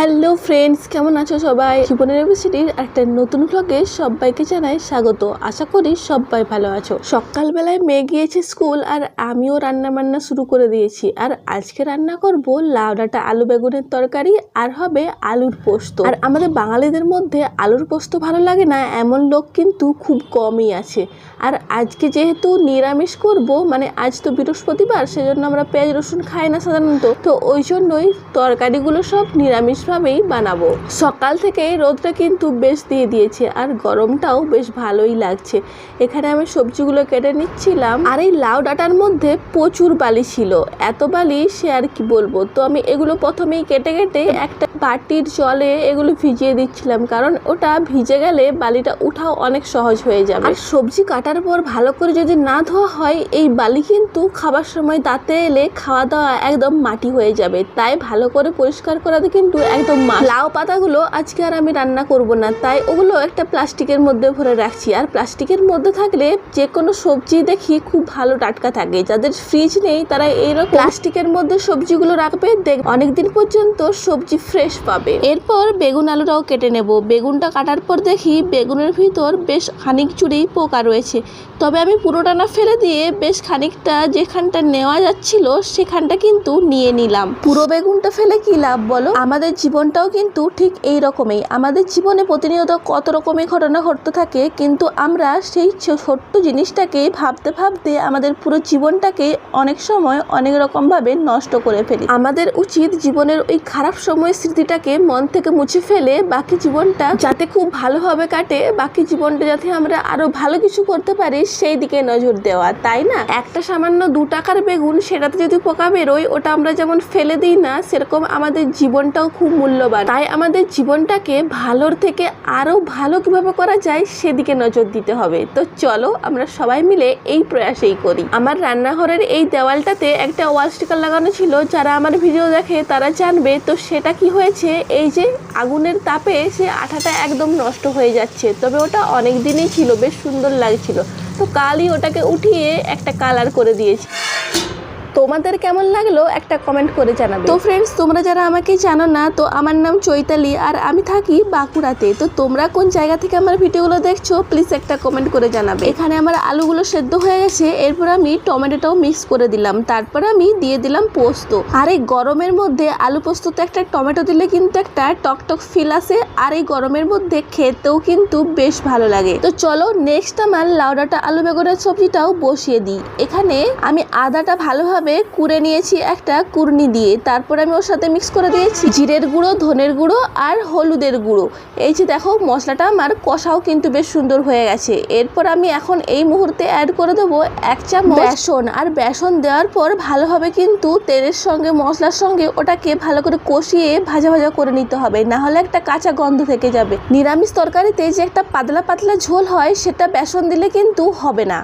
Hello friends, কেমন আছো সবাই? জীবনের ইউনিভার্সিটির একটা নতুন ব্লগে সবাইকে জানাই স্বাগত। আশা করি সবাই ভালো আছো। সকালবেলায় মেয়ে গিয়েছে স্কুল আর আমিও রান্না বান্না শুরু করে দিয়েছি। আর আজকে রান্না করব লাউ ডাঁটা আলু বেগুনের তরকারি আর হবে আলুর পোস্ত। আর আমাদের বাঙালিদের মধ্যে আলুর পোস্ত ভালো লাগে না, এমন লোক কিন্তু খুব কমই আছে। আর আজকে যেহেতু নিরামিষ করব মানে আজ তো বৃহস্পতিবার, সেজন্য আমরা পেঁয়াজ, রসুন খাই না সাধারণত। তো ওই জন্যই তরকারিগুলো সব নিরামিষভাবেই বানাবো সকাল থেকে রোদটা কিন্তু বেশ দিয়ে দিয়েছে আর গরমটাও বেশ ভালোই লাগছে। এখানে আমি সবজিগুলো কেটে নিচ্ছিলাম আর এই লাউ ডাটার মধ্যে প্রচুর বালি ছিল। এত বালি সে আর কি বলব? তো আমি এগুলো প্রথমেই কেটে কেটে একটা বাটির জলে এগুলো ভিজিয়ে দিচ্ছিলাম, কারণ ওটা ভিজে গেলে বালিটা উঠাও অনেক সহজ হয়ে যাবে। আর সবজি কাটার পর ভালো করে যদি না ধোয়া হয়, এই বালি কিন্তু খাবার সময় দাঁতে এলে খাওয়া দাওয়া একদম মাটি হয়ে যাবে। তাই ভালো করে পরিষ্কার করাতে কিন্তু একদম লাউ পাতাগুলো আজকে আর আমি রান্না করব না, তাই ওগুলো একটা প্লাস্টিকের মধ্যে ভরে রাখছি। আর প্লাস্টিকের মধ্যে থাকলে যে কোনো সবজি দেখি খুব ভালো টাটকা থাকে। যাদের ফ্রিজ নেই, তারা এইরকম প্লাস্টিকের মধ্যে সবজিগুলো রাখবে। দেখ, অনেকদিন পর্যন্ত সবজি ফ্রেশ পাবে। এরপর বেগুন আলুটাও কেটে নেব। বেগুনটা কাটার পর দেখি বেগুনের ভিতর বেশ খানিক চুড়েই পোকা রয়েছে। তবে আমি পুরোটা না ফেলে দিয়ে বেশ খানিকটা যেখানটা নেওয়া যাচ্ছিল সেখানটা কিন্তু নিয়ে নিলাম। পুরো বেগুনটা ফেলে কি লাভ বলো? আমাদের জীবনটাও কিন্তু ঠিক এই রকমই। আমাদের জীবনে প্রতিনিয়ত কত রকমের ঘটনা ঘটতে থাকে, কিন্তু আমরা সেই ছোট্ট জিনিসটাকে ভাবতে ভাবতে আমাদের পুরো জীবনটাকে অনেক সময় অনেক রকমভাবে নষ্ট করে ফেলি। আমাদের উচিত জীবনের ওই খারাপ সময় স্মৃতিটাকে মন থেকে মুছে ফেলে বাকি জীবনটা যাতে খুব ভালোভাবে কাটে, বাকি জীবনটা যাতে আমরা আরও ভালো কিছু করতে পারি, সেই দিকে নজর দেওয়া, তাই না? একটা সামান্য দু টাকার বেগুন সেটাতে যদি পোকা বেরোয়, ওটা আমরা যেমন ফেলে দিই না, সেরকম আমাদের জীবনটাও খুব মূল্যবান। তাই আমাদের জীবনটাকে ভালোর থেকে আরও ভালো কীভাবে করা যায়, সেদিকে নজর দিতে হবে। তো চলো আমরা সবাই মিলে এই প্রয়াসেই করি। আমার রান্নাঘরের এই দেওয়ালটাতে একটা ওয়াল স্টিকার লাগানো ছিল, যারা আমার ভিডিও দেখে তারা জানবে, তো সেটা কি হয়েছে? এই যে আগুনের তাপে সে আঠাটা একদম নষ্ট হয়ে যাচ্ছে। তবে ওটা অনেক দিনই ছিল, বেশ সুন্দর লাগছিল। তো কালই ওটাকে উঠিয়ে একটা কালার করে দিয়েছি। তোমাদের কেমন লাগল একটা কমেন্ট করে জানাবে। তো ফ্রেন্ডস তোমরা যারা আমাকে জানো না, তো আমার নাম চৈতালি আর আমি থাকি বাঁকুড়াতে। তো তোমরা কোন জায়গা থেকে আমার ভিডিওগুলো দেখছ প্লিজ একটা কমেন্ট করে জানাবে। এখানে আমার আলুগুলো সেদ্ধ হয়ে গেছে, এরপর আমি টমেটোটাও মিক্স করে দিলাম। তারপর আমি দিয়ে দিলাম পোস্ত। আর এই গরমের মধ্যে আলু পোস্ততে একটা টমেটো দিলে কিন্তু একটা টকটক ফিল আসে, আর এই গরমের মধ্যে খেতেও কিন্তু বেশ ভালো লাগে। তো চলো নেক্সট আমার লাউডাটা আলু বেগুনের সবজিটাও বসিয়ে দিই। এখানে আমি আদাটা ভালোভাবে কুড়ে নিয়েছি একটা কুড়নি দিয়ে। তারপর আমি ওর সাথে মিক্স করে দিয়েছি জিরের গুঁড়ো, ধনের গুঁড়ো আর হলুদের গুঁড়ো। এই যে দেখো, মশলাটা আমার কষাও কিন্তু বেশ সুন্দর হয়ে গেছে। এরপর আমি এখন এই মুহূর্তে অ্যাড করে দেবো এক চামচ বেসন। আর বেসন দেওয়ার পর ভালোভাবে কিন্তু তেলের সঙ্গে, মশলার সঙ্গে ওটাকে ভালো করে কষিয়ে ভাজা ভাজা করে নিতে হবে। না হলে একটা কাঁচা গন্ধ থেকে যাবে। নিরামিষ তরকারিতে যে একটা পাতলা পাতলা ঝোল হয়, সেটা বেসন দিলে কিন্তু হবে না।